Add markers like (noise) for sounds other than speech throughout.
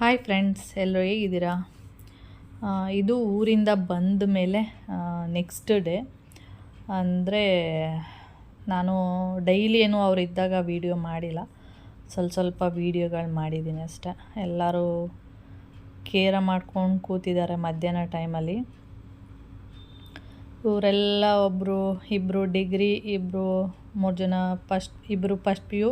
Hi friends ಎಲ್ಲರೂ ಹೇಗಿದ್ದೀರಾ? ಇದು ಊರಿಂದ ಬಂದ ಮೇಲೆ ನೆಕ್ಸ್ಟ್ ಡೇ ಅಂದರೆ, ನಾನು ಡೈಲಿ ಏನು ಅವ್ರು ಇದ್ದಾಗ ವೀಡಿಯೋ ಮಾಡಿಲ್ಲ. ಸ್ವಲ್ಪ ಸ್ವಲ್ಪ ವೀಡಿಯೋಗಳು ಮಾಡಿದ್ದೀನಿ ಅಷ್ಟೆ. ಎಲ್ಲರೂ ಕೇರ ಮಾಡ್ಕೊಂಡು ಕೂತಿದ್ದಾರೆ ಮಧ್ಯಾಹ್ನ ಟೈಮಲ್ಲಿ ಇವರೆಲ್ಲ ಒಬ್ಬರು ಇಬ್ಬರು ಡಿಗ್ರಿ ಇಬ್ಬರು ಮೂರು ಜನ ಫಸ್ಟ್ ಇಬ್ಬರು ಫಸ್ಟ್ ಪಿ ಯು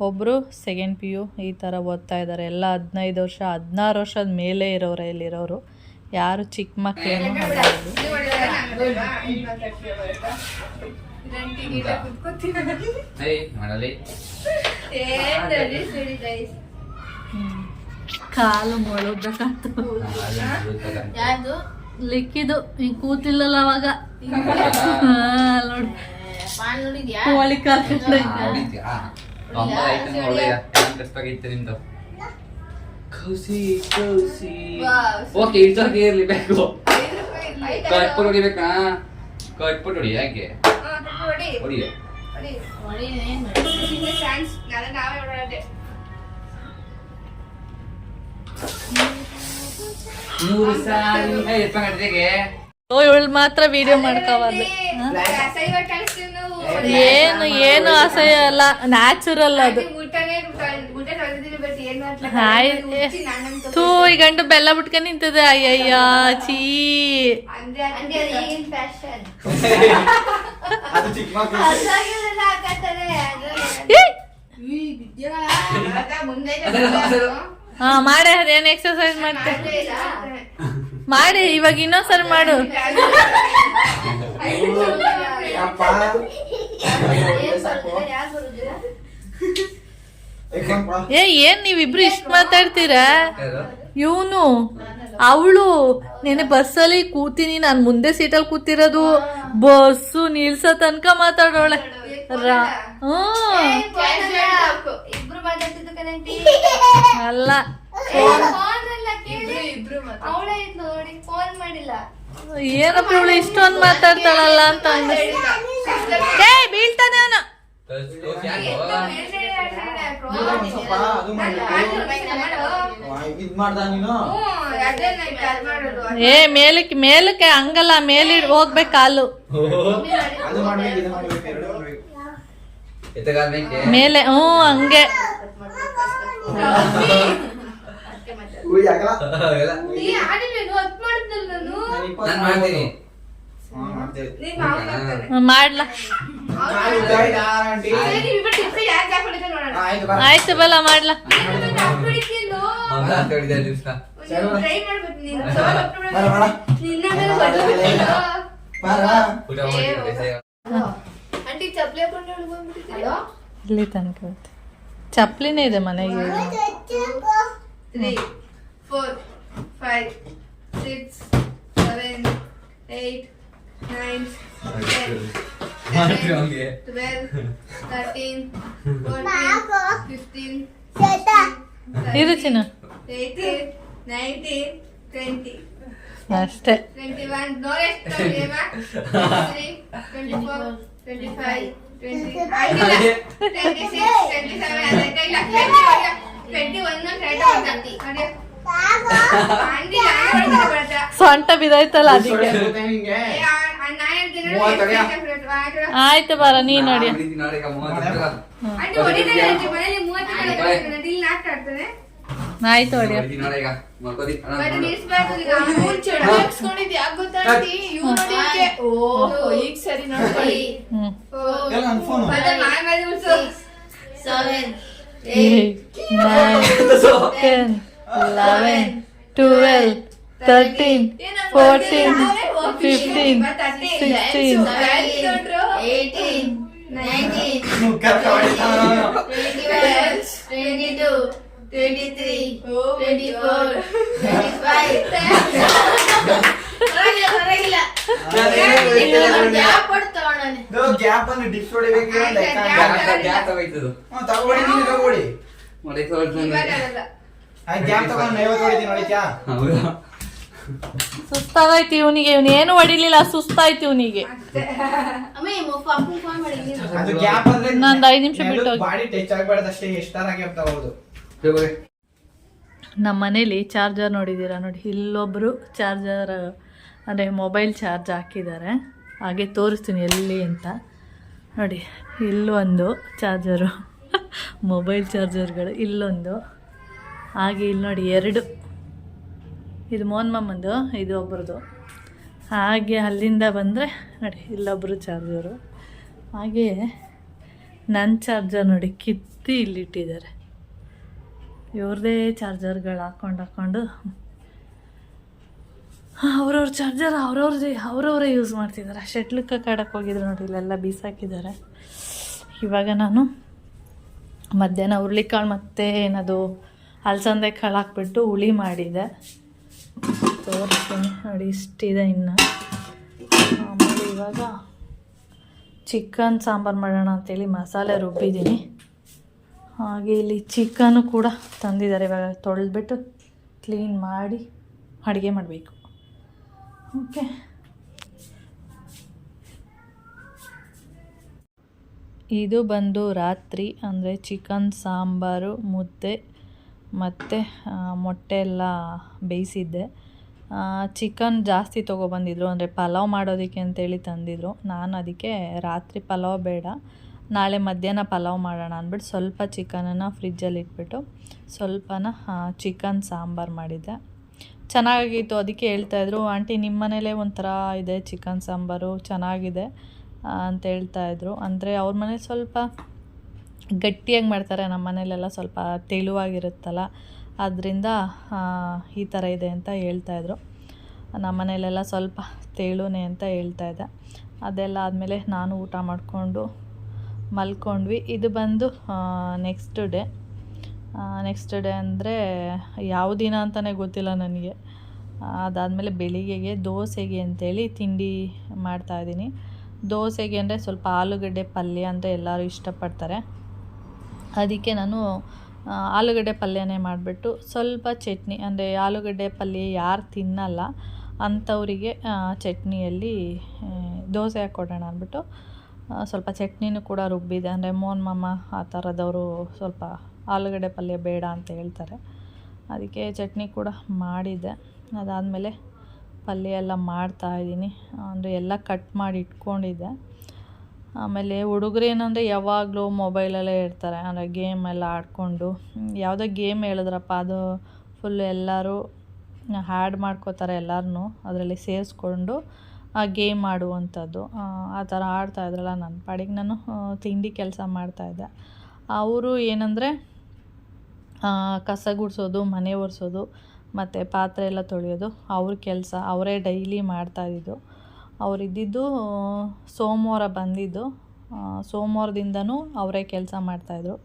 ಒಬ್ಬರು ಸೆಕೆಂಡ್ ಪಿ ಯು ಈ ಥರ ಓದ್ತಾ ಇದ್ದಾರೆ ಎಲ್ಲ ಹದಿನೈದು ವರ್ಷ ಹದಿನಾರು ವರ್ಷದ ಮೇಲೆ ಇರೋರೆ ಇಲ್ಲಿರೋರು. ಯಾರು ಚಿಕ್ಕ ಮಕ್ಕಳೇನು. ಕಾಲು ಮೊಳಗ್ಬೇಕಂತ ಯಾರ್ದು? ಲಿಕ್ಕಿದು. ಹಿಂಗ್ ಕೂತಿಲ್ಲಲ್ಲ ಅವಾಗ. ಹಾ, ನೋಡಿ ಐತೆ ನೋಡಿದ್ಯಾ ಕರ್ಕೊಂಡು ಇತ್ತು ನಿಮ್ದು ಕೌಸಿ Wow. ಓಕೆ ಇಡ್ಸೋಕೆ ಇರ್ಲಿ ಬೇಕು ಕಟ್ಪುಟ್ ಹೊಡಿಬೇಕಾ ಕಟ್ಪುಟ್ ಹೊಡಿ ಯಾಕೆ ಹೊಡಿಯ ಮೂರು ಸಾರಿ ಗಂಟೆಗೆ ಓ ಇವಳು ಮಾತ್ರ ವಿಡಿಯೋ ಮಾಡ್ಕೋಬಾರ್ದು ಏನು ಏನು ಅಸಹ್ಯ ಅಲ್ಲ. ನ್ಯಾಚುರಲ್ ಅದು. ತೂ ಥೂ ಈ ಗಂಡು ಬೆಲ್ಲ ಬಿಟ್ಕೊಂಡ್ ನಿಂತದೆ. ಅಯ್ಯಯ್ಯ ಚೀ ಹಾ ಮಾಡೇ ಅದೇನು ಎಕ್ಸರ್ಸೈಸ್ ಮಾಡ್ತೆ ಮಾಡಿ ಇವಾಗ ಇನ್ನೊಂದ್ಸರಿ ಮಾಡು. ಏ ಏನ್ ನೀವಿಬ್ರು ಇಷ್ಟ ಮಾತಾಡ್ತೀರಾ? ಇವನು ಅವಳು. ನೆನೆ ಬಸ್ಸಲ್ಲಿ ಕೂತೀನಿ ನಾನು ಮುಂದೆ ಸೀಟಲ್ಲಿ ಕೂತಿರೋದು. ಬಸ್ಸು ನಿಲ್ಸೋ ತನಕ ಮಾತಾಡೋಳೆ. ಅಲ್ಲ. ಅವಳೇ ಇದ್ಲು ನೋಡಿ ಫೋನ್ ಮಾಡಿಲ್ಲ. ಏನಪ್ಪ ಇವಳು ಇಷ್ಟೊಂದು ಮಾತಾಡ್ತಾಳಲ್ಲ ಅಂತ ಅಂದ ಏ ಬೀಳ್ತಾನೆ ಅವನು. ಏ ಮೇಲಕ್ಕೆ ಮೇಲಕ್ಕೆ ಹಂಗಲ್ಲ ಮೇಲಿಡ್ ಹೋಗ್ಬೇಕು ಕಾಲು. ಅದು ಹಂಗೆ. ಇದು (laughs) ಮಾಡ್ಬೇಕು ಎರಡು ಮಾಡ್ಬೇಕು ಎತ್ತಗಾಲ ಮೇಕೆ ಮೇಲೆ ಹ್ಞೂ ಹಂಗೆ ಉಳಿ ಆಗಲ್ಲ ಎಲ್ಲ. ನಾನ್ ಮಾಡ್ತೀನಿ ಹಾ, ಮಾಡ್ತೇವೆ. ಹ್ಮ್, ಮಾಡ್ಲಾ ಕಾಲು ಉದ್ದ ಇದೆ, ಆಂಟಿ. ಹಾ, ಆಯ್ತು ಬಾ. ಆಯ್ತು ಬಲ ಮಾಡ್ಲಾ ಹೌದಾ? ಅಂತ ಹೇಳಿದೆ ಅಲ್ಲಿ ದಿವ್ಸ. ಬರ, ಬರ. ಬರ. ಊಟ ಮಾಡ್ತಿದ್ದಾರೆ, ಸರಿ. ಆಂಟಿ ಚಪ್ಲಿ ಹಾಕೊಂಡು ಹೋಗ್ಬಿಟ್ಟಿದ್ದೀರಾ ಇಲ್ಲಿ ತನಕ ಹೋಯ್ತು. ಚಪ್ಲಿನೇ ಇದೆ ಮನೆಗೆ three, four, five, six, seven, eight, nine, ten, ಮಾಡ್ತೀವಿ ಅವ್ನಿಗೆ. twelve, thirteen, fourteen, fifteen, sixteen, ಇರು ಚಿನ್ನ eighteen, nineteen, twenty, ಅಷ್ಟೇ twenty-one, no rest, twenty-one, twenty-three, twenty-four, twenty-five, twenty, ಆಗಿಲ್ಲ. twenty-six, twenty-seven, ಅದಕ್ಕೆ ಇಲ್ಲ, twenty-one, twenty-one, right ನೋಡಿ. ಸೊಂಟ ಬಿದ್ದೈತಲ್ಲ ಅದಕ್ಕೆ ನೋಡಿ, ಆಯ್ತು. ಬಾರ ನೀ ನೋಡಿ. ಆಯ್ತು ಈಗ ನೋಡಿ ಸರಿ ಎಲ್ಲ ನನ್ eleven twelve thirteen fourteen fifteen sixteen eighteen, nineteen, ನೀವು ಕರ್ಕ ಹೊಡಿತಾನ ಅವನು. twenty-one, twenty-two, twenty-three, twenty-four, twenty-five. ಪರವಾಗಿಲ್ಲ, ಪರವಾಗಿಲ್ಲ. ನಾನು ಏನು ಹೊಡಿತಿಲ್ಲ ನೋಡಿ. ಗ್ಯಾಪ್ ಕೊಡ್ತಾವಣ್ಣನೆ. ಇದು ಗ್ಯಾಪ್ ಅನ್ನು ಡಿಪ್ಸ್ ಹೊಡಿಬೇಕು ಗ್ಯಾಪ್ ಗ್ಯಾಪ್. ಗ್ಯಾಪ್ ತಗೊಳ್ಳಿ ನೀನು ತಗೊಳ್ಳಿ ಮಾಡಿ ಸುಸ್ತಾಗೈತಿ ಇವನಿಗೆ ಇವನು ಏನು ಹೊಡಿಲಿಲ್ಲ ಸುಸ್ತಾಯ್ತು ಇವನಿಗೆ. ಇನ್ನೊಂದ್ ಐದ್ ನಿಮಿಷ ಬಿಟ್ಟು ನಮ್ಮ ಮನೇಲಿ ಚಾರ್ಜರ್ ನೋಡಿದ್ದೀರಾ ನೋಡಿ ಇಲ್ಲೊಬ್ರು ಚಾರ್ಜರ್ ಅಂದರೆ ಮೊಬೈಲ್ ಚಾರ್ಜ್ ಹಾಕಿದ್ದಾರೆ. ಹಾಗೆ ತೋರಿಸ್ತೀನಿ ಎಲ್ಲಿ ಅಂತ. ನೋಡಿ ಇಲ್ಲೊಂದು ಚಾರ್ಜರು ಮೊಬೈಲ್ ಚಾರ್ಜರ್ಗಳು ಇಲ್ಲೊಂದು. ಹಾಗೆ ಇಲ್ಲಿ ನೋಡಿ ಎರಡು. ಇದು ಮೋಹನ್ ಇದು ಒಬ್ರದ್ದು. ಹಾಗೆ ಅಲ್ಲಿಂದ ಬಂದರೆ ನೋಡಿ ಇಲ್ಲೊಬ್ಬರು ಚಾರ್ಜರು ಹಾಗೆ ನನ್ನ ಚಾರ್ಜರ್ ನೋಡಿ, ಕಿತ್ತಿ ಇಲ್ಲಿಟ್ಟಿದ್ದಾರೆ ಇವ್ರದೇ ಚಾರ್ಜರ್ಗಳು ಹಾಕ್ಕೊಂಡು ಹಾಕ್ಕೊಂಡು ಅವ್ರವ್ರ ಚಾರ್ಜರ್ ಅವ್ರವ್ರ ಅವ್ರವರೇ ಯೂಸ್ ಮಾಡ್ತಿದ್ದಾರೆ. ಶೆಟ್ಲಕ್ಕೆ ಕಾಡಕ್ಕೆ ಹೋಗಿದ್ರು ನೋಡಿ, ಇಲ್ಲೆಲ್ಲ ಬೀಸಾಕಿದ್ದಾರೆ. ಇವಾಗ ನಾನು ಮಧ್ಯಾಹ್ನ ಹುರುಳಿಕಾಳು ಮತ್ತೆ ಏನದು ಅಲಸಂದೆ ಕಾಳು ಹಾಕ್ಬಿಟ್ಟು ಹುಳಿ ಮಾಡಿದೆ. ತೋರಿಸ್ತೀನಿ. ನೋಡಿ, ಇಷ್ಟಿದೆ ಇನ್ನು. ಆಮೇಲೆ ಇವಾಗ ಚಿಕನ್ ಸಾಂಬಾರು ಮಾಡೋಣ ಅಂತೇಳಿ ಮಸಾಲೆ ರುಬ್ಬಿದ್ದೀನಿ. ಹಾಗೆ ಇಲ್ಲಿ ಚಿಕನ್ನು ಕೂಡ ತಂದಿದ್ದಾರೆ. ಇವಾಗ ತೊಳೆದ್ಬಿಟ್ಟು ಕ್ಲೀನ್ ಮಾಡಿ ಅಡುಗೆ ಮಾಡಬೇಕು. ಓಕೆ. ಇದು ಬಂದು ರಾತ್ರಿ, ಅಂದರೆ ಚಿಕನ್ ಸಾಂಬಾರು, ಮುದ್ದೆ ಮತ್ತು ಮೊಟ್ಟೆ ಎಲ್ಲ ಬೇಯಿಸಿದ್ದೆ. ಚಿಕನ್ ಜಾಸ್ತಿ ತೊಗೊಬಂದಿದ್ರು ಅಂದರೆ ಪಲಾವ್ ಮಾಡೋದಕ್ಕೆ ಅಂತೇಳಿ ತಂದಿದ್ರು. ನಾನು ಅದಕ್ಕೆ ರಾತ್ರಿ ಪಲಾವ್ ಬೇಡ, ನಾಳೆ ಮಧ್ಯಾಹ್ನ ಪಲಾವ್ ಮಾಡೋಣ ಅಂದ್ಬಿಟ್ಟು ಸ್ವಲ್ಪ ಚಿಕನನ್ನು ಫ್ರಿಜ್ಜಲ್ಲಿ ಇಟ್ಬಿಟ್ಟು ಸ್ವಲ್ಪನ ಚಿಕನ್ ಸಾಂಬಾರು ಮಾಡಿದ್ದೆ. ಚೆನ್ನಾಗಿತ್ತು ಅದಕ್ಕೆ ಹೇಳ್ತಾಯಿದ್ರು ಆಂಟಿ ನಿಮ್ಮ ಮನೇಲೇ ಒಂಥರ ಇದೆ ಚಿಕನ್ ಸಾಂಬಾರು, ಚೆನ್ನಾಗಿದೆ ಅಂತ ಹೇಳ್ತಾಯಿದ್ರು ಅಂದರೆ ಅವ್ರ ಮನೇಲಿ ಸ್ವಲ್ಪ ಗಟ್ಟಿಯಾಗಿ ಮಾಡ್ತಾರೆ, ನಮ್ಮ ಮನೇಲೆಲ್ಲ ಸ್ವಲ್ಪ ತೆಳುವಾಗಿರುತ್ತಲ್ಲ ಅದರಿಂದ ಈ ಥರ ಇದೆ ಅಂತ ಹೇಳ್ತಾಯಿದ್ರು ನಮ್ಮ ಮನೇಲೆಲ್ಲ ಸ್ವಲ್ಪ ತೇಳುನೇ ಅಂತ ಹೇಳ್ತಾಯಿದ್ದೆ ಅದೆಲ್ಲ ಆದಮೇಲೆ ನಾನು ಊಟ ಮಾಡಿಕೊಂಡು ಮಲ್ಕೊಂಡ್ವಿ. ಇದು ಬಂದು ನೆಕ್ಸ್ಟ್ ಡೇ ನೆಕ್ಸ್ಟ್ ಡೇ ಅಂದರೆ ಯಾವ ದಿನ ಅಂತಲೇ ಗೊತ್ತಿಲ್ಲ ನನಗೆ. ಅದಾದಮೇಲೆ ಬೆಳಿಗ್ಗೆಗೆ ದೋಸೆಗೆ ಅಂತೇಳಿ ತಿಂಡಿ ಮಾಡ್ತಾಯಿದ್ದೀನಿ ದೋಸೆಗೆ ಅಂದರೆ ಸ್ವಲ್ಪ ಆಲೂಗಡ್ಡೆ ಪಲ್ಯ ಅಂದರೆ ಎಲ್ಲರೂ ಇಷ್ಟಪಡ್ತಾರೆ. ಅದಕ್ಕೆ ನಾನು ಆಲೂಗಡ್ಡೆ ಪಲ್ಯನೇ ಮಾಡಿಬಿಟ್ಟು ಸ್ವಲ್ಪ ಚಟ್ನಿ, ಅಂದರೆ ಆಲೂಗಡ್ಡೆ ಪಲ್ಯ ಯಾರು ತಿನ್ನಲ್ಲ, ಅಂಥವರಿಗೆ ಚಟ್ನಿಯಲ್ಲಿ ದೋಸೆ ಹಾಕ್ಕೊಡೋಣ ಅಂದ್ಬಿಟ್ಟು ಸ್ವಲ್ಪ ಚಟ್ನಿನೂ ಕೂಡ ರುಬ್ಬಿದೆ. ಅಂದರೆ ಮೋನ್ ಮಾಮ ಆ ಥರದವರು ಸ್ವಲ್ಪ ಆಲೂಗಡ್ಡೆ ಪಲ್ಯ ಬೇಡ ಅಂತ ಹೇಳ್ತಾರೆ. ಅದಕ್ಕೆ ಚಟ್ನಿ ಕೂಡ ಮಾಡಿದ್ದೆ ಅದಾದಮೇಲೆ ಪಲ್ಯ ಎಲ್ಲ ಮಾಡ್ತಾಯಿದ್ದೀನಿ ಅಂದರೆ ಎಲ್ಲ ಕಟ್ ಮಾಡಿ ಇಟ್ಕೊಂಡಿದ್ದೆ. ಆಮೇಲೆ ಹುಡುಗರು ಏನಂದರೆ ಯಾವಾಗಲೂ ಮೊಬೈಲಲ್ಲೇ ಇರ್ತಾರೆ. ಅಂದರೆ ಗೇಮ್ ಎಲ್ಲ ಆಡಿಕೊಂಡು. ಯಾವುದೋ ಗೇಮ್ ಹೇಳಿದ್ರಪ್ಪ ಅದು ಫುಲ್ ಎಲ್ಲರೂ ಹ್ಯಾಡ್ ಮಾಡ್ಕೋತಾರೆ ಎಲ್ಲರನ್ನೂ ಅದರಲ್ಲಿ ಸೇರಿಸ್ಕೊಂಡು ಆ ಗೇಮ್ ಆಡುವಂಥದ್ದು. ಆ, ಥರ ಆಡ್ತಾಯಿದ್ರಲ್ಲ ನನ್ನ ಪಾಡಿಗೆ. ನಾನು ತಿಂಡಿ ಕೆಲಸ ಮಾಡ್ತಾಯಿದ್ದೆ ಅವರು ಏನಂದರೆ ಕಸ ಗುಡಿಸೋದು ಮನೆ ಒರೆಸೋದು ಮತ್ತು ಪಾತ್ರೆ ಎಲ್ಲ ತೊಳೆಯೋದು ಅವ್ರ ಕೆಲಸ ಅವರೇ ಡೈಲಿ ಮಾಡ್ತಾಯಿದ್ದು ಅವ್ರು ಇದ್ದಿದ್ದು ಸೋಮವಾರ ಬಂದಿದ್ದು. ಸೋಮವಾರದಿಂದನೂ ಅವರೇ ಕೆಲಸ ಮಾಡ್ತಾಯಿದ್ರು.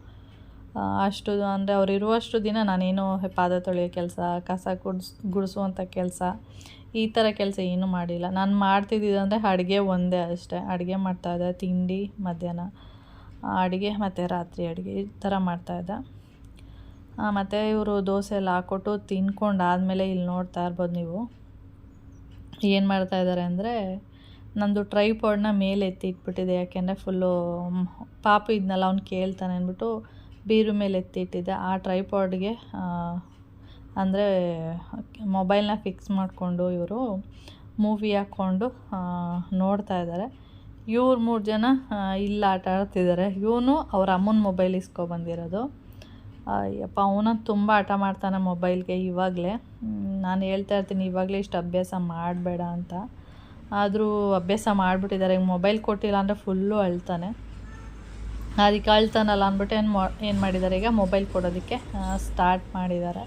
ಅಷ್ಟು, ಅಂದರೆ ಅವ್ರು ಇರುವಷ್ಟು ದಿನ ನಾನೇನು ಪಾದ ತೊಳೆಯೋ ಕೆಲಸ, ಕಸ ಗುಡ್ಸ್, ಗುಡಿಸುವಂಥ ಕೆಲಸ, ಈ ಥರ ಕೆಲಸ ಏನೂ ಮಾಡಿಲ್ಲ. ನಾನು ಮಾಡ್ತಿದ್ದಿದ್ದಂದರೆ ಅಡುಗೆ ಒಂದೇ ಅಷ್ಟೇ. ಅಡುಗೆ ಮಾಡ್ತಾಯಿದ್ದೆ, ತಿಂಡಿ, ಮಧ್ಯಾಹ್ನ. ಅಡುಗೆ ಮತ್ತು ರಾತ್ರಿ ಅಡುಗೆ, ಈ ಥರ ಮಾಡ್ತಾಯಿದ್ದೆ. ಮತ್ತು ಇವರು ದೋಸೆ ಎಲ್ಲ ಹಾಕ್ಕೊಟ್ಟು ತಿನ್ಕೊಂಡು ಆದಮೇಲೆ ಇಲ್ಲಿ ನೋಡ್ತಾ ಇರ್ಬೋದು ನೀವು. ಏನು ಮಾಡ್ತಾಯಿದ್ದಾರೆ ಅಂದರೆ ನಂದು ಟ್ರೈಪಾಡ್ನ ಮೇಲೆ ಎತ್ತಿ ಇಟ್ಬಿಟ್ಟಿದೆ ಯಾಕೆಂದರೆ ಫುಲ್ಲು ಪಾಪು ಇದ್ನಲ್ಲ, ಅವ್ನು ಕೇಳ್ತಾನೆ ಅಂದ್ಬಿಟ್ಟು ಬೀರು ಮೇಲೆ ಎತ್ತಿ ಇಟ್ಟಿದ್ದೆ ಆ ಟ್ರೈಪಾಡ್ಗೆ ಅಂದರೆ ಮೊಬೈಲ್ನ ಫಿಕ್ಸ್ ಮಾಡಿಕೊಂಡು ಇವರು ಮೂವಿ ಹಾಕ್ಕೊಂಡು ನೋಡ್ತಾ ಇದ್ದಾರೆ. ಇವ್ರು ಮೂರು ಜನ ಇಲ್ಲ ಆಟ ಆಡ್ತಿದ್ದಾರೆ. ಇವನು ಅವ್ರ ಅಮ್ಮನ ಮೊಬೈಲ್ ಇಸ್ಕೊಬಂದಿರೋದು ಅಯ್ಯಪ್ಪ ಅವನ ತುಂಬ ಆಟ ಮಾಡ್ತಾನೆ ಮೊಬೈಲ್ಗೆ ಇವಾಗಲೇ. ನಾನು ಹೇಳ್ತಾ ಇರ್ತೀನಿ, ಇವಾಗಲೇ ಇಷ್ಟು ಅಭ್ಯಾಸ ಮಾಡಬೇಡ ಅಂತ. ಆದರೂ ಅಭ್ಯಾಸ ಮಾಡಿಬಿಟ್ಟಿದ್ದಾರೆ. ಈಗ ಮೊಬೈಲ್ ಕೊಟ್ಟಿಲ್ಲ ಅಂದರೆ ಫುಲ್ಲು ಅಳ್ತಾನೆ. ಅದಕ್ಕೆ ಅಳ್ತಾನಲ್ಲ ಅಂದ್ಬಿಟ್ಟು ಏನು ಮಾ, ಏನು ಮಾಡಿದ್ದಾರೆ? ಈಗ ಮೊಬೈಲ್ ಕೊಡೋದಕ್ಕೆ ಸ್ಟಾರ್ಟ್ ಮಾಡಿದ್ದಾರೆ.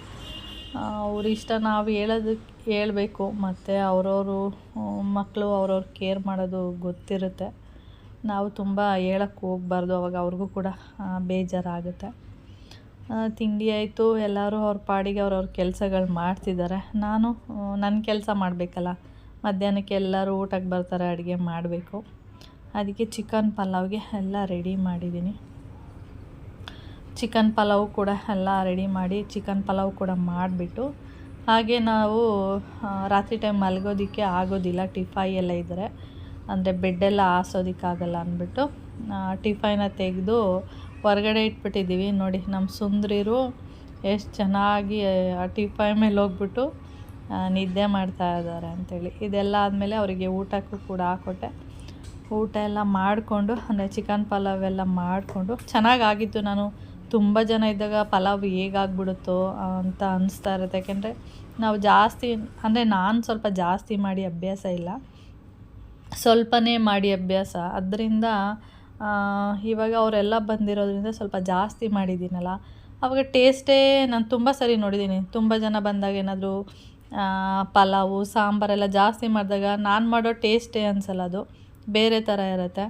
ಅವ್ರ ಇಷ್ಟ ನಾವು ಹೇಳೋದಕ್ಕೆ ಹೇಳಬೇಕು. ಮತ್ತು ಅವರವರು ಮಕ್ಕಳು ಅವ್ರವ್ರ ಕೇರ್ ಮಾಡೋದು ಗೊತ್ತಿರುತ್ತೆ. ನಾವು ತುಂಬ ಹೇಳಕ್ಕೆ ಹೋಗ್ಬಾರ್ದು. ಅವಾಗ ಅವ್ರಿಗೂ ಕೂಡ ಬೇಜಾರಾಗುತ್ತೆ. ತಿಂಡಿ ಆಯಿತು. ಎಲ್ಲರೂ ಅವ್ರ ಪಾಡಿಗೆ ಅವ್ರವ್ರ ಕೆಲಸಗಳು ಮಾಡ್ತಿದ್ದಾರೆ. ನಾನು ನನ್ನ ಕೆಲಸ ಮಾಡಬೇಕಲ್ಲ. ಮಧ್ಯಾಹ್ನಕ್ಕೆ ಎಲ್ಲರೂ ಊಟಕ್ಕೆ ಬರ್ತಾರೆ, ಅಡುಗೆ ಮಾಡಬೇಕು. ಅದಕ್ಕೆ ಚಿಕನ್ ಪಲಾವ್ಗೆ ಎಲ್ಲ ರೆಡಿ ಮಾಡಿದ್ದೀನಿ. ಚಿಕನ್ ಪಲಾವ್ ಕೂಡ ಎಲ್ಲ ರೆಡಿ ಮಾಡಿ ಚಿಕನ್ ಪಲಾವ್ ಕೂಡ ಮಾಡಿಬಿಟ್ಟು, ಹಾಗೆ ನಾವು ರಾತ್ರಿ ಟೈಮ್ ಮಲಗೋದಕ್ಕೆ ಆಗೋದಿಲ್ಲ, ಟಿಫೈ ಎಲ್ಲ ಇದ್ದರೆ ಅಂದರೆ ಬೆಡ್ಡೆಲ್ಲ ಹಾಸೋದಕ್ಕಾಗಲ್ಲ ಅಂದ್ಬಿಟ್ಟು ಟಿಫೈನ ತೆಗೆದು ಹೊರಗಡೆ ಇಟ್ಬಿಟ್ಟಿದ್ದೀವಿ. ನೋಡಿ, ನಮ್ಮ ಸುಂದ್ರಿರು ಎಷ್ಟು ಚೆನ್ನಾಗಿ, ಆ, ಟಿಫೈ ಮೇಲೆ ಹೋಗ್ಬಿಟ್ಟು ನಿದ್ದೆ ಮಾಡ್ತಾ ಇದ್ದಾರೆ ಅಂಥೇಳಿ ಇದೆಲ್ಲ ಆದಮೇಲೆ ಅವರಿಗೆ ಊಟಕ್ಕೂ ಕೂಡ ಹಾಕ್ಕೊಟ್ಟೆ ಊಟ ಎಲ್ಲ ಮಾಡಿಕೊಂಡು, ಅಂದರೆ ಚಿಕನ್ ಪಲಾವ್ ಎಲ್ಲ ಮಾಡಿಕೊಂಡು, ಚೆನ್ನಾಗಾಗಿತ್ತು. ನಾನು ತುಂಬ ಜನ ಇದ್ದಾಗ ಪಲಾವ್ ಹೇಗಾಗ್ಬಿಡುತ್ತೋ ಅಂತ ಅನಿಸ್ತಾ ಇರುತ್ತೆ. ಯಾಕೆಂದರೆ ನಾವು ಜಾಸ್ತಿ, ಅಂದರೆ ನಾನು ಸ್ವಲ್ಪ ಜಾಸ್ತಿ ಮಾಡಿ ಅಭ್ಯಾಸ ಇಲ್ಲ. ಸ್ವಲ್ಪನೇ ಮಾಡಿ ಅಭ್ಯಾಸ. ಅದರಿಂದ ಇವಾಗ ಅವರೆಲ್ಲ ಬಂದಿರೋದ್ರಿಂದ ಸ್ವಲ್ಪ ಜಾಸ್ತಿ ಮಾಡಿದ್ದೀನಲ್ಲ. ಅವಾಗ ಟೇಸ್ಟೇ ನಾನು ತುಂಬ ಸರಿ ನೋಡಿದ್ದೀನಿ. ತುಂಬ ಜನ ಬಂದಾಗ ಏನಾದರೂ ಪಲಾವು, ಸಾಂಬಾರೆಲ್ಲ ಜಾಸ್ತಿ ಮಾಡಿದಾಗ ನಾನು ಮಾಡೋ ಟೇಸ್ಟೇ ಅನಿಸಲ್ಲ ಅದು. ಬೇರೆ ಥರ ಇರುತ್ತೆ.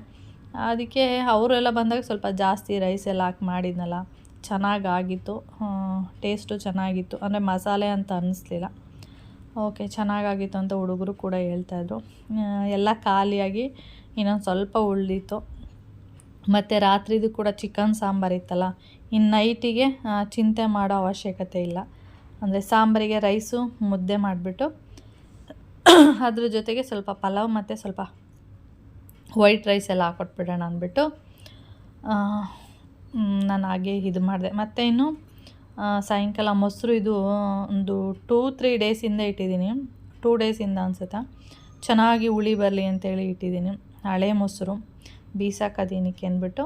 ಅದಕ್ಕೆ ಅವರೆಲ್ಲ ಬಂದಾಗ ಸ್ವಲ್ಪ ಜಾಸ್ತಿ ರೈಸ್ ಎಲ್ಲ ಹಾಕಿ ಮಾಡಿದ್ನಲ್ಲ, ಚೆನ್ನಾಗಾಗಿತ್ತು. ಟೇಸ್ಟು ಚೆನ್ನಾಗಿತ್ತು. ಅಂದರೆ ಮಸಾಲೆ ಅಂತ ಅನ್ನಿಸ್ಲಿಲ್ಲ ಓಕೆ ಚೆನ್ನಾಗಾಗಿತ್ತು ಅಂತ ಹುಡುಗರು ಕೂಡ ಹೇಳ್ತಾಯಿದ್ರು ಎಲ್ಲ ಖಾಲಿಯಾಗಿ ಇನ್ನೊಂದು ಸ್ವಲ್ಪ ಉಳಿದಿತ್ತು. ಮತ್ತು ರಾತ್ರಿದು ಕೂಡ ಚಿಕನ್ ಸಾಂಬಾರು ಇತ್ತಲ್ಲ ಇನ್ನು ನೈಟಿಗೆ ಚಿಂತೆ ಮಾಡೋ ಅವಶ್ಯಕತೆ ಇಲ್ಲ. ಅಂದರೆ ಸಾಂಬಾರಿಗೆ ರೈಸು, ಮುದ್ದೆ ಮಾಡಿಬಿಟ್ಟು, ಅದ್ರ ಜೊತೆಗೆ ಸ್ವಲ್ಪ ಪಲಾವ್ ಮತ್ತು ಸ್ವಲ್ಪ ವೈಟ್ ರೈಸ್ ಎಲ್ಲ ಹಾಕೊಟ್ಬಿಡೋಣ ಅಂದ್ಬಿಟ್ಟು ನಾನು ಹಾಗೆ ಇದು ಮಾಡಿದೆ. ಮತ್ತು ಇನ್ನು ಸಾಯಂಕಾಲ ಮೊಸರು ಇದು, ಒಂದು ಟೂ ತ್ರೀ ಡೇಸಿಂದ ಇಟ್ಟಿದ್ದೀನಿ. ಟೂ ಡೇಸಿಂದ ಅನ್ಸುತ್ತೆ? ಚೆನ್ನಾಗಿ ಹುಳಿ ಬರಲಿ ಅಂತೇಳಿ ಇಟ್ಟಿದ್ದೀನಿ. ಹಳೆ ಮೊಸರು ಬೀಸಾಕೋದೇನಕ್ಕೆ ಅಂದ್ಬಿಟ್ಟು,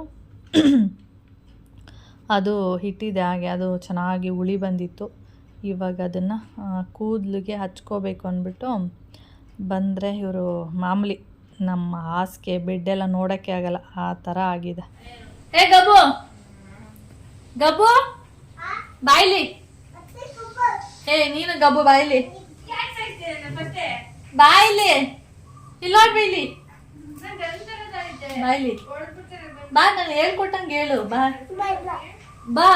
ಅದು ಹಿಟ್ಟಿದೆ ಹಾಗೆ, ಅದು ಚೆನ್ನಾಗಿ ಹುಳಿ ಬಂದಿತ್ತು. ಇವಾಗ ಅದನ್ನು ಕೂದಲಿಗೆ ಹಚ್ಕೋಬೇಕು ಅಂದ್ಬಿಟ್ಟು ಬಂದರೆ ಇವರು ಮಾಮೂಲಿ ನಮ್ಮ ಹಾಸಿಗೆ ಬೆಡ್ಡೆಲ್ಲ ನೋಡೋಕ್ಕೆ ಆಗಲ್ಲ, ಆ ಥರ ಆಗಿದೆ. ಏ, ಗಬ್ಬು! ಗಬ್ಬು! ಬಾಯ್ಲಿ! ಏ, ನೀನು ಗಬ್ಬು, ಬಾಯ್ಲಿ. ಬಾಯ್ಲಿ! ಇಲ್ಲಿ ಬಾಯ್ಲಿ. ಬಾ, ನಾನು ಹೇಳ್ಕೊಟ್ಟಂಗೆ ಹೇಳು, ಬಾ. ಬಾ.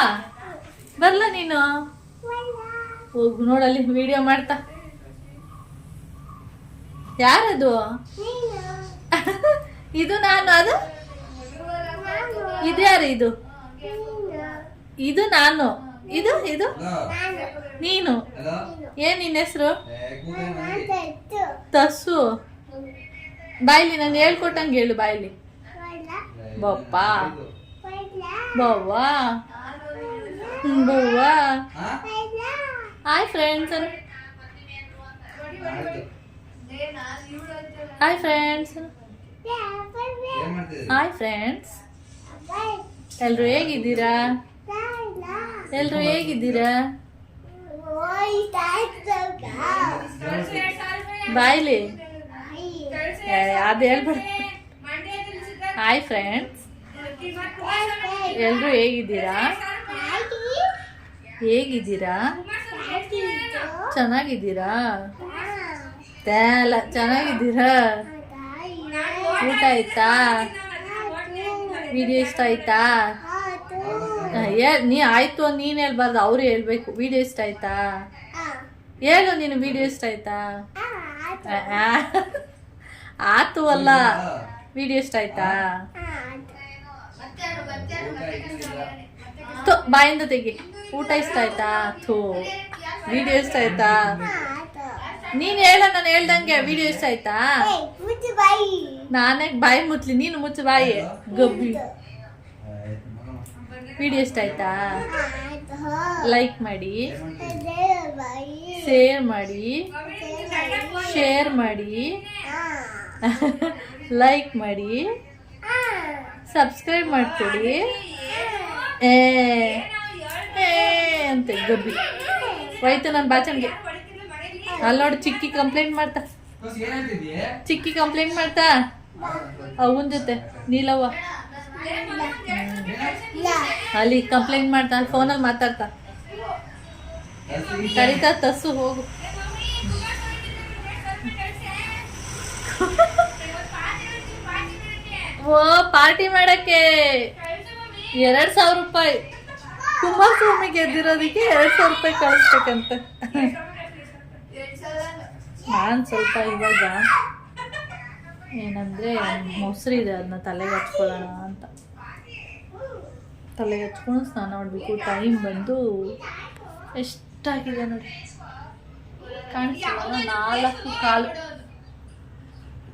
ಬರ್ಲ ನೀನು? ಹೋಗು, ನೋಡಲ್ಲಿ ವಿಡಿಯೋ ಮಾಡ್ತಾ. ಯಾರದು? (laughs) ಇದು ನಾನು, ಅದು? ಇದು ಯಾರು ಇದು? ಇದು ನಾನು. ಇದು ಇದು? ನೀನು? ಏನ್ ನಿನ್ನ ಹೆಸರು? ತಸ್ಸು ಬಾಯ್ಲಿ ನಾನು ಹೇಳ್ಕೊಟ್ಟಂಗೆ ಹೇಳು ಬಾಯ್ಲಿ. ಬಪ್ಪ ಬವ್ವಾ. ಬವ್ವ. Hi friends hi friends hi friends ಎಲ್ರು ಹೇಗಿದ್ದೀರಾ? ಎಲ್ರು ಹೇಗಿದ್ದೀರಾ? ಬಾಯ್ಲಿ. ಅದು ಹೇಳ್ಬೇಡ. ಹಾಯ್ ಫ್ರೆಂಡ್ಸ್ ಎಲ್ರು ಹೇಗಿದ್ದೀರಾ? ಹೇಗಿದ್ದೀರಾ? ಚೆನ್ನಾಗಿದ್ದೀರಾ? ತೇಲ, ಚೆನ್ನಾಗಿದ್ದೀರಾ? ಊಟ ಆಯ್ತಾ? ವಿಡಿಯೋ ಇಷ್ಟ ಆಯ್ತಾ? ನೀ ಆಯ್ತು ನೀನು ಹೇಳ್ಬಾರ್ದು, ಅವ್ರು ಹೇಳ್ಬೇಕು. ವಿಡಿಯೋ ಇಷ್ಟ ಆಯ್ತಾ? ಹೇಳು ನೀನು ವಿಡಿಯೋ ಇಷ್ಟ ಆಯ್ತಾ. ಆತು ಅಲ್ಲ. ವಿಡಿಯೋ ಇಷ್ಟ ಆಯ್ತಾ? ಬಾಯಿಂದ ತೆಗಿ. ಊಟ ಇಷ್ಟ ಆಯ್ತಾ? ಥೂ. ವಿಡಿಯೋ ಇಷ್ಟ ಆಯ್ತಾ ನೀನ್ ಹೇಳ ನಾನು ಹೇಳ್ದಂಗೆ ವಿಡಿಯೋ ಇಷ್ಟ ಆಯ್ತಾ ನಾನೇ ಬಾಯಿ ಮುಚ್ಲಿ ನೀನು ಮುಚ್ಚು ಬಾಯಿ ಗಬ್ಬಿ ವಿಡಿಯೋ ಇಷ್ಟ ಆಯ್ತಾ ಲೈಕ್ ಮಾಡಿ ಶೇರ್ ಮಾಡಿ ಶೇರ್ ಮಾಡಿ ಲೈಕ್ ಮಾಡಿ ಸಬ್ಸ್ಕ್ರೈಬ್ ಮಾಡ್ಕೊಡಿ ಏ ಅಂತ ಗಬ್ಬಿ ಹೋಯ್ತು ನನ್ನ ಬಾಚನ್ಗೆ. ಅಲ್ಲಿ ನೋಡಿ ಚಿಕ್ಕಿ ಕಂಪ್ಲೇಂಟ್ ಮಾಡ್ತಾ. ಚಿಕ್ಕಿ ಕಂಪ್ಲೇಂಟ್ ಮಾಡ್ತಾ. ಅವನ ಜೊತೆ ನೀಲವ್ವ. ಅಲ್ಲಿ ಕಂಪ್ಲೇಂಟ್ ಮಾಡ್ತಾ ಅಲ್ಲಿ ಫೋನಲ್ಲಿ ಮಾತಾಡ್ತಾ. ಕರಿತಾ ತಸ್ಸು ಹೋಗು. ಓ ಪಾರ್ಟಿ ಮಾಡಕ್ಕೆ. ಎರಡ್ ಸಾವಿರ ರೂಪಾಯಿ. ಕುಮಾರಸ್ವಾಮಿ ಗೆದ್ದಿರೋದಕ್ಕೆ ಎರಡ್ ಸಾವಿರ ರೂಪಾಯಿ ಕಳಿಸ್ಬೇಕಂತೆ. ನಾನು ಸ್ವಲ್ಪ ಇವಾಗ ಏನಂದ್ರೆ ಮೊಸರಿದೆ ಅದನ್ನ ತಲೆಗೆ ಹಚ್ಕೊಳ್ಳೋಣ ಅಂತ. ತಲೆಗೆ ಹಚ್ಕೊಂಡು ಸ್ನಾನ ಮಾಡಬೇಕು. ಟೈಮ್ ಬಂದು ಎಷ್ಟಾಗಿದೆ ನೋಡಿ. ಕಾಣಿಸ್ತಿಲ್ಲ ನಾಲ್ಕು ಕಾಲು.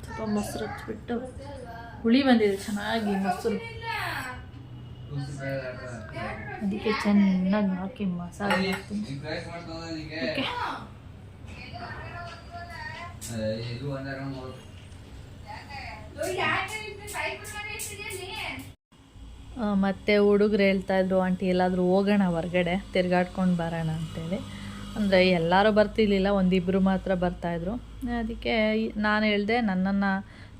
ಸ್ವಲ್ಪ ಮೊಸರು ಹಚ್ಬಿಟ್ಟು ಹುಳಿ ಬಂದಿದೆ, ಚೆನ್ನಾಗಿ ಮೊಸರು. ಅದಕ್ಕೆ ಚೆನ್ನಾಗಿ ಹಾಕಿ ಮಸಾಲೆ ಮಾಡ್ತೀನಿ ಆ, ಮತ್ತೆ ಹುಡುಗರು ಹೇಳ್ತಾಯಿದ್ರು ಆಂಟಿ ಎಲ್ಲಾದರೂ ಹೋಗೋಣ ಹೊರ್ಗಡೆ ತಿರ್ಗಾಡ್ಕೊಂಡು ಬರೋಣ ಅಂತೇಳಿ. ಅಂದರೆ ಎಲ್ಲರೂ ಬರ್ತಿರ್ಲಿಲ್ಲ ಒಂದಿಬ್ಬರು ಮಾತ್ರ ಬರ್ತಾಯಿದ್ರು ಅದಕ್ಕೆ ನಾನು ಹೇಳಿದೆ ನನ್ನನ್ನು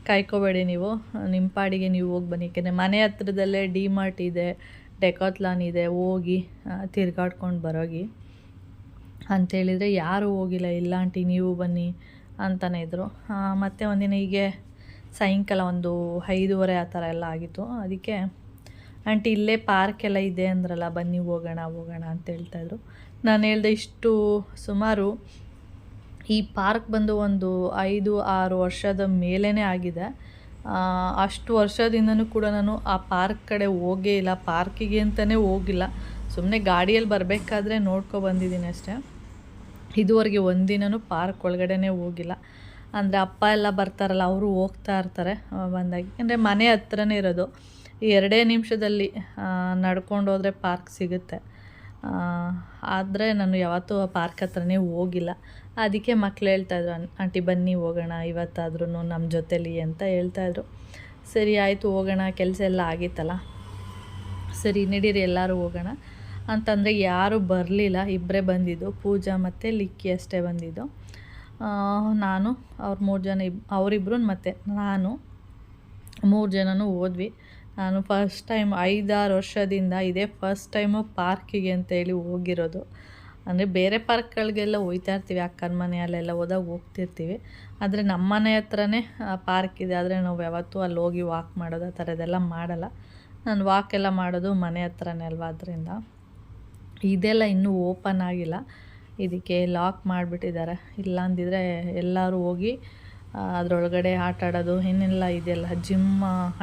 ಕಾಯ್ಕೋಬೇಡಿ ನೀವು. ನಿಮ್ಮ ಪಾಡಿಗೆ ನೀವು ಹೋಗಿ ಬನ್ನಿ. ಯಾಕೆಂದರೆ ಮನೆ ಹತ್ರದಲ್ಲೇ ಡಿ ಮಾರ್ಟ್ ಇದೆ ಡೆಕಾತ್ಲಾನ್ ಇದೆ, ಹೋಗಿ ತಿರ್ಗಾಡ್ಕೊಂಡು ಬರೋಗಿ. ಅಂತೇಳಿದರೆ ಯಾರೂ ಹೋಗಿಲ್ಲ. ಇಲ್ಲ ಆಂಟಿ, ನೀವು ಬನ್ನಿ ಅಂತಲೇ ಇದ್ದರು ಮತ್ತು ಒಂದಿನ ಹೀಗೆ ಸಾಯಂಕಾಲ ಒಂದು ಐದೂವರೆ ಆ ಥರ ಎಲ್ಲ ಆಗಿತ್ತು. ಅದಕ್ಕೆ ಆಂಟಿ ಇಲ್ಲೇ ಪಾರ್ಕ್ ಎಲ್ಲ ಇದೆ ಅಂದ್ರಲ್ಲ, ಬನ್ನಿ, ಹೋಗೋಣ ಹೋಗೋಣ ಅಂತ ಹೇಳ್ತಾಯಿದ್ರು ನಾನು ಹೇಳ್ದೆ ಇಷ್ಟು ಸುಮಾರು ಈ ಪಾರ್ಕ್ ಬಂದು ಒಂದು ಐದು, ಆರು ವರ್ಷದ ಮೇಲೇ ಆಗಿದೆ. ಅಷ್ಟು ವರ್ಷದಿಂದನೂ ಕೂಡ ನಾನು ಆ ಪಾರ್ಕ್ ಕಡೆ ಹೋಗೇ ಇಲ್ಲ, ಪಾರ್ಕಿಗೆ ಅಂತಲೇ ಹೋಗಿಲ್ಲ. ಸುಮ್ಮನೆ ಗಾಡಿಯಲ್ಲಿ ಬರಬೇಕಾದ್ರೆ ನೋಡ್ಕೊ ಬಂದಿದ್ದೀನಿ ಅಷ್ಟೇ. ಇದುವರೆಗೆ ಒಂದಿನನೂ ಪಾರ್ಕ್ ಒಳಗಡೆನೇ ಹೋಗಿಲ್ಲ. ಅಂದರೆ ಅಪ್ಪ ಎಲ್ಲ ಬರ್ತಾರಲ್ಲ, ಅವರು ಹೋಗ್ತಾ ಇರ್ತಾರೆ ಬಂದಾಗಿ. ಅಂದರೆ ಮನೆ ಹತ್ರನೇ ಇರೋದು. ಎರಡೇ ನಿಮಿಷದಲ್ಲಿ ನಡ್ಕೊಂಡು ಹೋದರೆ ಪಾರ್ಕ್ ಸಿಗುತ್ತೆ. ಆದರೆ ನಾನು ಯಾವತ್ತೂ ಆ ಪಾರ್ಕ್ ಹತ್ರನೇ ಹೋಗಿಲ್ಲ. ಅದಕ್ಕೆ ಮಕ್ಳು ಹೇಳ್ತಾಯಿದ್ರು ಆಂಟಿ ಬನ್ನಿ ಹೋಗೋಣ, ಇವತ್ತಾದ್ರೂ ನಮ್ಮ ಜೊತೇಲಿ ಅಂತ ಹೇಳ್ತಾಯಿದ್ರು ಸರಿ, ಆಯಿತು, ಹೋಗೋಣ, ಕೆಲಸ ಎಲ್ಲ ಆಗಿತ್ತಲ್ಲ? ಸರಿ, ನಡೀರಿ, ಎಲ್ಲರೂ ಹೋಗೋಣ. ಅಂತಂದರೆ ಯಾರೂ ಬರಲಿಲ್ಲ ಇಬ್ಬರೇ ಬಂದಿದ್ದು. ಪೂಜಾ ಮತ್ತು ಲಿಕ್ಕಿ ಅಷ್ಟೇ ಬಂದಿದ್ದು. ನಾನು, ಅವ್ರ ಮೂರು ಜನ ಇಬ್ ಅವರಿಬ್ರು ಮತ್ತು ನಾನು, ಮೂರು ಜನನೂ ಹೋದ್ವಿ. ನಾನು ಫಸ್ಟ್ ಟೈಮ್ ಐದಾರು ವರ್ಷದಿಂದ ಇದೇ ಫಸ್ಟ್ ಟೈಮು ಪಾರ್ಕಿಗೆ ಅಂತೇಳಿ ಹೋಗಿರೋದು. ಅಂದರೆ ಬೇರೆ ಪಾರ್ಕ್ಗಳಿಗೆಲ್ಲ ಹೋಗ್ತಾ ಇರ್ತೀವಿ ಅಕ್ಕನ ಮನೆಯಲ್ಲೆಲ್ಲ ಹೋದಾಗ ಹೋಗ್ತಿರ್ತೀವಿ. ಆದರೆ ನಮ್ಮ ಮನೆ ಹತ್ರನೇ ಪಾರ್ಕ್ ಇದೆ. ಆದರೆ ನಾವು ಯಾವತ್ತೂ ಅಲ್ಲಿ ಹೋಗಿ ವಾಕ್ ಮಾಡೋದು, ಆ ಥರದ್ದೆಲ್ಲ ಮಾಡಲ್ಲ. ನಾನು ವಾಕ್ ಎಲ್ಲ ಮಾಡೋದು ಮನೆ ಹತ್ರನೇ ಅಲ್ವಾ ಅದರಿಂದ ಇದೆಲ್ಲ ಇನ್ನೂ ಓಪನ್ ಆಗಿಲ್ಲ. ಇದಕ್ಕೆ ಲಾಕ್ ಮಾಡಿಬಿಟ್ಟಿದ್ದಾರೆ. ಇಲ್ಲ ಅಂದಿದ್ರೆ ಎಲ್ಲರೂ ಹೋಗಿ ಅದರೊಳಗಡೆ ಆಟ ಆಡೋದು ಏನೆಲ್ಲ ಇದೆಯಲ್ಲ ಜಿಮ್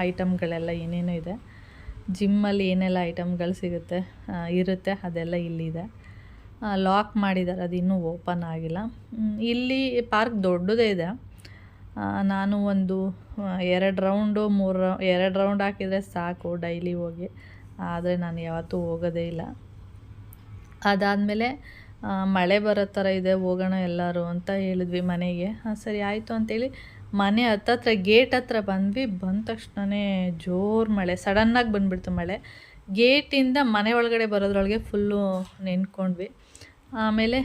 ಐಟಮ್ಗಳೆಲ್ಲ ಏನೇನೋ ಇದೆ. ಜಿಮ್ಮಲ್ಲಿ ಏನೆಲ್ಲ ಐಟಮ್ಗಳು ಸಿಗುತ್ತೆ ಇರುತ್ತೆ, ಅದೆಲ್ಲ ಇಲ್ಲಿದೆ. ಲಾಕ್ ಮಾಡಿದ್ದಾರೆ ಅದು ಇನ್ನೂ ಓಪನ್ ಆಗಿಲ್ಲ. ಇಲ್ಲಿ ಪಾರ್ಕ್ ದೊಡ್ಡದೇ ಇದೆ. ನಾನು ಒಂದು ಎರಡು ರೌಂಡು ಮೂರು ಎರಡು ರೌಂಡ್ ಹಾಕಿದರೆ ಸಾಕು ಡೈಲಿ ಹೋಗಿ. ಆದರೆ ನಾನು ಯಾವತ್ತೂ ಹೋಗೋದೇ ಇಲ್ಲ. ಅದಾದಮೇಲೆ ಮಳೆ ಬರೋ ಥರ ಇದೆ, ಹೋಗೋಣ ಎಲ್ಲರೂ ಅಂತ ಹೇಳಿದ್ವಿ ಮನೆಗೆ. ಹಾಂ, ಸರಿ ಆಯಿತು ಅಂತೇಳಿ ಮನೆ ಹತ್ತತ್ರ ಗೇಟ್ ಹತ್ರ ಬಂದ್ವಿ. ಬಂದ ತಕ್ಷಣವೇ ಜೋರು ಮಳೆ ಸಡನ್ನಾಗಿ ಬಂದುಬಿಡ್ತು ಮಳೆ. ಗೇಟಿಂದ ಮನೆ ಒಳಗಡೆ ಬರೋದ್ರೊಳಗೆ ಫುಲ್ಲು ನೆನ್ಕೊಂಡ್ವಿ. ಆಮೇಲೆ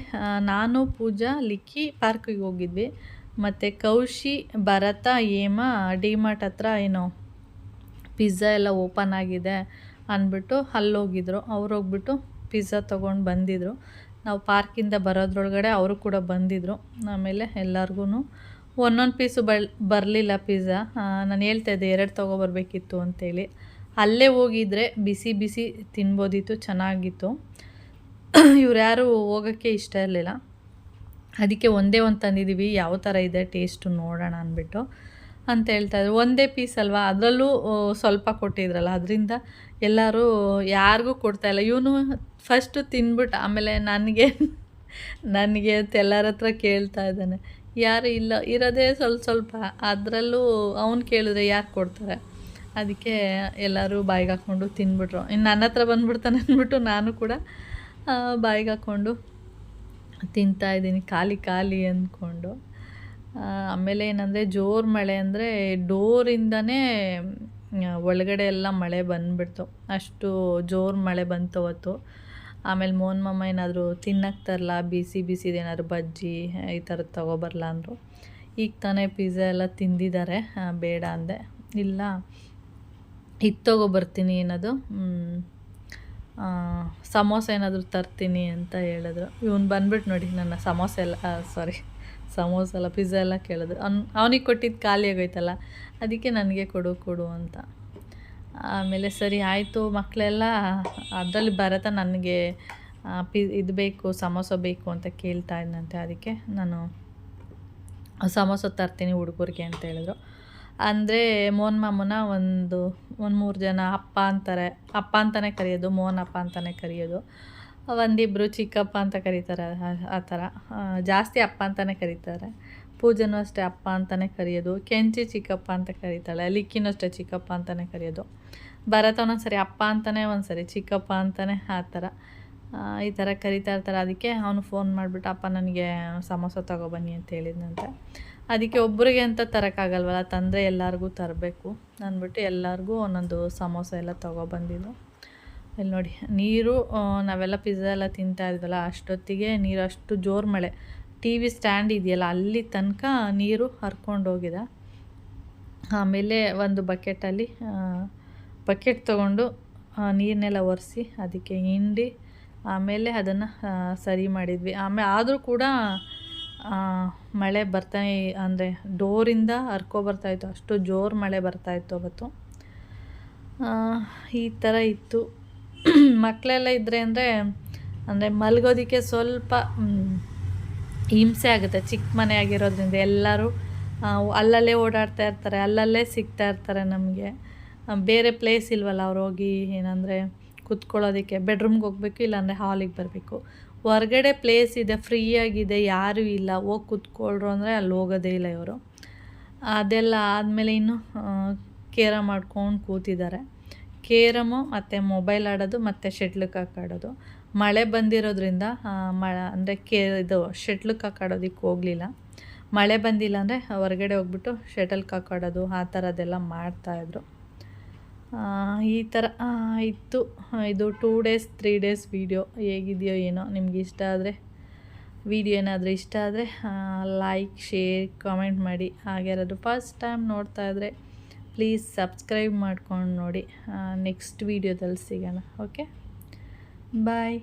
ನಾನು, ಪೂಜಾ, ಲಿಕ್ಕಿ ಪಾರ್ಕಿಗೆ ಹೋಗಿದ್ವಿ. ಮತ್ತು ಕೌಶಿ, ಭರತ, ಹೇಮ, ಡಿಮಾರ್ಟ್ ಹತ್ರ ಏನು ಪಿಜ್ಜಾ ಎಲ್ಲ ಓಪನ್ ಆಗಿದೆ ಅಂದ್ಬಿಟ್ಟು ಅಲ್ಲೋಗಿದ್ರು. ಅವ್ರು ಹೋಗ್ಬಿಟ್ಟು ಪಿಜ್ಜಾ ತೊಗೊಂಡು ಬಂದಿದ್ರು. ನಾವು ಪಾರ್ಕಿಂದ ಬರೋದ್ರೊಳಗಡೆ ಅವರು ಕೂಡ ಬಂದಿದ್ರು. ಆಮೇಲೆ ಎಲ್ಲರಿಗೂ ಒಂದೊಂದು ಪೀಸು ಬರಲಿಲ್ಲ ಪಿಜ್ಜಾ. ನಾನು ಹೇಳ್ತಾ ಇದ್ದೆ, ಎರಡು ತೊಗೊಬರ್ಬೇಕಿತ್ತು ಅಂತೇಳಿ. ಅಲ್ಲೇ ಹೋಗಿದ್ರೆ ಬಿಸಿ ಬಿಸಿ ತಿನ್ಬೋದಿತ್ತು, ಚೆನ್ನಾಗಿತ್ತು. ಇವ್ರು ಯಾರು ಹೋಗೋಕ್ಕೆ ಇಷ್ಟ ಇರಲಿಲ್ಲ. ಅದಕ್ಕೆ ಒಂದೇ ಒಂದು ತಂದಿದ್ದೀವಿ ಯಾವ ಥರ ಇದೆ ಟೇಸ್ಟು ನೋಡೋಣ ಅಂದ್ಬಿಟ್ಟು ಅಂತ ಹೇಳ್ತಾಯಿದ್ರು ಒಂದೇ ಪೀಸ್ ಅಲ್ವಾ? ಅದರಲ್ಲೂ ಸ್ವಲ್ಪ ಕೊಟ್ಟಿದ್ರಲ್ಲ, ಅದರಿಂದ ಎಲ್ಲರೂ ಯಾರಿಗೂ ಕೊಡ್ತಾಯಿಲ್ಲ ಇವನು ಫಸ್ಟು ತಿನ್ಬಿಟ್ಟು, ಆಮೇಲೆ ನನಗೆ ನನಗೆ ಅಂತ ಎಲ್ಲರ ಹತ್ರ ಕೇಳ್ತಾ ಇದ್ದಾನೆ. ಯಾರು ಇಲ್ಲ, ಇರೋದೇ ಸ್ವಲ್ಪ ಸ್ವಲ್ಪ, ಅದರಲ್ಲೂ ಅವ್ನು ಕೇಳಿದ್ರೆ ಯಾರು ಕೊಡ್ತಾರೆ? ಅದಕ್ಕೆ ಎಲ್ಲರೂ ಬಾಯಿಗೆ ಹಾಕ್ಕೊಂಡು ತಿಂದ್ಬಿಟ್ರು. ಇನ್ನು ನನ್ನ ಹತ್ರ ಬಂದ್ಬಿಡ್ತಾನೆ ಅಂದ್ಬಿಟ್ಟು ನಾನು ಕೂಡ ಬಾಯಿಗೆ ಹಾಕ್ಕೊಂಡು ತಿಂತಾ ಇದ್ದೀನಿ, ಖಾಲಿ ಖಾಲಿ ಅಂದ್ಕೊಂಡು. ಆಮೇಲೆ ಏನಂದರೆ ಜೋರು ಮಳೆ ಅಂದರೆ ಡೋರಿಂದನೇ ಒಳಗಡೆ ಎಲ್ಲ ಮಳೆ ಬಂದುಬಿಡ್ತು. ಅಷ್ಟು ಜೋರು ಮಳೆ ಬಂತು ಅವತ್ತು. ಆಮೇಲೆ ಮೋಹನ್ ಮಮ್ಮ ಏನಾದರೂ ತಿನ್ನಕ್ಕೆ ತರಲ? ಬಿಸಿ ಬಿಸಿದು ಏನಾದ್ರು ಬಜ್ಜಿ, ಈ ಥರದ್ದು ತೊಗೊಬರಲ್ಲ ಅಂದರು. ಈಗ ತಾನೇ ಪಿಜ್ಜಾ ಎಲ್ಲ ತಿಂದಿದ್ದಾರೆ. ಬೇಡ ಅಂದೆ. ಇಲ್ಲ. ಇದು ಬರ್ತೀನಿ ಏನದು? ಸಮೋಸ ಏನಾದರೂ ತರ್ತೀನಿ ಅಂತ ಹೇಳಿದ್ರು. ಇವ್ನು ಬಂದ್ಬಿಟ್ಟು ನೋಡಿ ನನ್ನ ಸಮೋಸ ಎಲ್ಲ ಸಾರಿ ಸಮೋಸ ಎಲ್ಲ ಪಿಜ್ಜಾ ಎಲ್ಲ ಕೇಳಿದ್ರು. ಅವ್ನು, ಅವನಿಗೆ ಕೊಟ್ಟಿದ್ದು ಖಾಲಿ ಆಗೋಯ್ತಲ್ಲ, ಅದಕ್ಕೆ ನನಗೆ ಕೊಡು ಕೊಡು ಅಂತ. ಆಮೇಲೆ ಸರಿ ಆಯಿತು ಮಕ್ಕಳೆಲ್ಲ ಅದರಲ್ಲಿ ಭರತ ನನಗೆ ಪಿ, ಇದು ಬೇಕು, ಸಮೋಸ ಬೇಕು ಅಂತ ಕೇಳ್ತಾ ಇದ್ದಂತೆ ಅದಕ್ಕೆ ನಾನು ಸಮೋಸ ತರ್ತೀನಿ ಹುಡುಗರಿಗೆ ಅಂತ ಹೇಳಿದ್ರು. ಅಂದರೆ ಮೋಹನ್ ಮಾಮನ ಒಂದು ಒಂದು ಮೂರು ಜನ ಅಪ್ಪ ಅಂತಾರೆ. ಅಪ್ಪ ಅಂತಲೇ ಕರೆಯೋದು ಮೋಹನ್ ಅಪ್ಪ ಅಂತಲೇ ಕರೆಯೋದು. ಒಂದಿಬ್ಬರು ಚಿಕ್ಕಪ್ಪ ಅಂತ ಕರೀತಾರೆ, ಆ- ಥರ. ಜಾಸ್ತಿ ಅಪ್ಪ ಅಂತಲೇ ಕರೀತಾರೆ. ಪೂಜನೂ ಅಷ್ಟೇ ಅಪ್ಪ ಅಂತಲೇ ಕರೆಯೋದು. ಕೆಂಚಿ ಚಿಕ್ಕಪ್ಪ ಅಂತ ಕರೀತಾಳೆ. ಲಿಕ್ಕಿನೂ ಅಷ್ಟೇ ಚಿಕ್ಕಪ್ಪ ಅಂತಲೇ ಕರೆಯೋದು. ಭರತ ಒಂದೊಂದ್ಸರಿ ಅಪ್ಪ ಅಂತಾನೆ, ಒಂದ್ಸರಿ ಚಿಕ್ಕಪ್ಪ ಅಂತಾನೆ, ಆ ಥರ. ಈ ಥರ ಕರಿತಾ ಇರ್ತಾರೆ. ಅದಕ್ಕೆ ಅವನು ಫೋನ್ ಮಾಡಿಬಿಟ್ಟು, ಅಪ್ಪ, ನನಗೆ ಸಮೋಸ ತಗೊಬನ್ನಿ ಅಂತ ಹೇಳಿದ್ನಂತೆ. ಅದಕ್ಕೆ ಒಬ್ಬರಿಗೆ ಅಂತ ತರೋಕ್ಕಾಗಲ್ವಲ್ಲ ತಂದರೆ ಎಲ್ಲರಿಗೂ ತರಬೇಕು. ಅಂದ್ಬಿಟ್ಟು ಎಲ್ಲರಿಗೂ ಒಂದೊಂದು ಸಮೋಸ ಎಲ್ಲ ತೊಗೊಬಂದಿದ್ದು ಇಲ್ಲಿ ನೋಡಿ, ನೀರು ನಾವೆಲ್ಲ ಪಿಜ್ಜಾ ಎಲ್ಲ ತಿಂತಾ ಇದ್ವಲ್ಲ, ಅಷ್ಟೊತ್ತಿಗೆ ನೀರು ಅಷ್ಟು ಜೋರು ಮಳೆ. ಟಿ ವಿ ಸ್ಟ್ಯಾಂಡ್ ಇದೆಯಲ್ಲ, ಅಲ್ಲಿ ತನಕ ನೀರು ಹರ್ಕೊಂಡು ಹೋಗಿದೆ. ಆಮೇಲೆ ಒಂದು ಬಕೆಟಲ್ಲಿ ಬಕೆಟ್ ತೊಗೊಂಡು ನೀರನ್ನೆಲ್ಲ ಒರೆಸಿ ಅದಕ್ಕೆ ಹಿಂಡಿ, ಆಮೇಲೆ ಅದನ್ನು ಸರಿ ಮಾಡಿದ್ವಿ. ಆಮೇಲೆ ಆದರೂ ಕೂಡ ಮಳೆ ಬರ್ತಾನೆ ಅಂದರೆ ಡೋರಿಂದ ಹರ್ಕೊ ಬರ್ತಾಯಿತ್ತು ಅಷ್ಟು ಜೋರು ಮಳೆ ಬರ್ತಾಯಿತ್ತು ಅವತ್ತು. ಈ ಥರ ಇತ್ತು. (clears throat) ಮಕ್ಕಳೆಲ್ಲ ಇದ್ದರೆ ಅಂದರೆ ಅಂದರೆ ಮಲಗೋದಕ್ಕೆ ಸ್ವಲ್ಪ ಹಿಂಸೆ ಆಗುತ್ತೆ. ಚಿಕ್ಕ ಮನೆ ಆಗಿರೋದ್ರಿಂದ ಎಲ್ಲರೂ ಅಲ್ಲಲ್ಲೇ ಓಡಾಡ್ತಾ ಇರ್ತಾರೆ, ಅಲ್ಲಲ್ಲೇ ಸಿಗ್ತಾ ಇರ್ತಾರೆ ನಮಗೆ. ಬೇರೆ ಪ್ಲೇಸ್ ಇಲ್ವಲ್ಲ, ಅವ್ರು ಹೋಗಿ ಏನಂದರೆ ಕುತ್ಕೊಳ್ಳೋದಕ್ಕೆ ಬೆಡ್ರೂಮ್ಗೆ ಹೋಗ್ಬೇಕು, ಇಲ್ಲಾಂದರೆ ಹಾಲಿಗೆ ಬರಬೇಕು. ಹೊರ್ಗಡೆ ಪ್ಲೇಸ್ ಇದೆ ಫ್ರೀಯಾಗಿದೆ ಯಾರೂ ಇಲ್ಲ, ಹೋಗಿ ಕುತ್ಕೊಳ್ರು ಅಂದರೆ ಅಲ್ಲಿ ಹೋಗೋದೇ ಇಲ್ಲ ಇವರು. ಅದೆಲ್ಲ ಆದಮೇಲೆ ಇನ್ನು ಕೇರಮ್ ಮಾಡ್ಕೊಂಡು ಕೂತಿದ್ದಾರೆ. ಕೇರಮು ಮತ್ತು ಮೊಬೈಲ್ ಆಡೋದು, ಮತ್ತು ಶೆಟ್ಲಕ್ ಆಡೋದು. ಮಳೆ ಬಂದಿರೋದ್ರಿಂದ ಮಳೆ ಅಂದರೆ ಕೇ, ಇದು ಶೆಟ್ಲಕ್ ಆಡೋದಕ್ಕೆ ಹೋಗಲಿಲ್ಲ. ಮಳೆ ಬಂದಿಲ್ಲ ಅಂದರೆ ಹೊರಗಡೆ ಹೋಗ್ಬಿಟ್ಟು ಶಟಲ್ ಆಡೋದು, ಆ ಥರದ್ದೆಲ್ಲ ಮಾಡ್ತಾಯಿದ್ರು ಈ ಥರ ಇತ್ತು. ಇದು two days three days video ಹೇಗಿದೆಯೋ ಏನೋ ನಿಮ್ಗೆ ಇಷ್ಟ ಆದರೆ ವಿಡಿಯೋ ಏನಾದರೂ ಇಷ್ಟ ಆದರೆ ಲೈಕ್ ಶೇರ್ ಕಾಮೆಂಟ್ ಮಾಡಿ. ಹಾಗೆ ಯಾರಾದರೂ ಫಸ್ಟ್ ಟೈಮ್ ನೋಡ್ತಾ ಇದ್ದರೆ ಪ್ಲೀಸ್ ಸಬ್ಸ್ಕ್ರೈಬ್ ಮಾಡ್ಕೊಂಡು ನೋಡಿ. ನೆಕ್ಸ್ಟ್ ವೀಡಿಯೋದಲ್ಲಿ ಸಿಗೋಣ ಓಕೆ ಬಾಯ್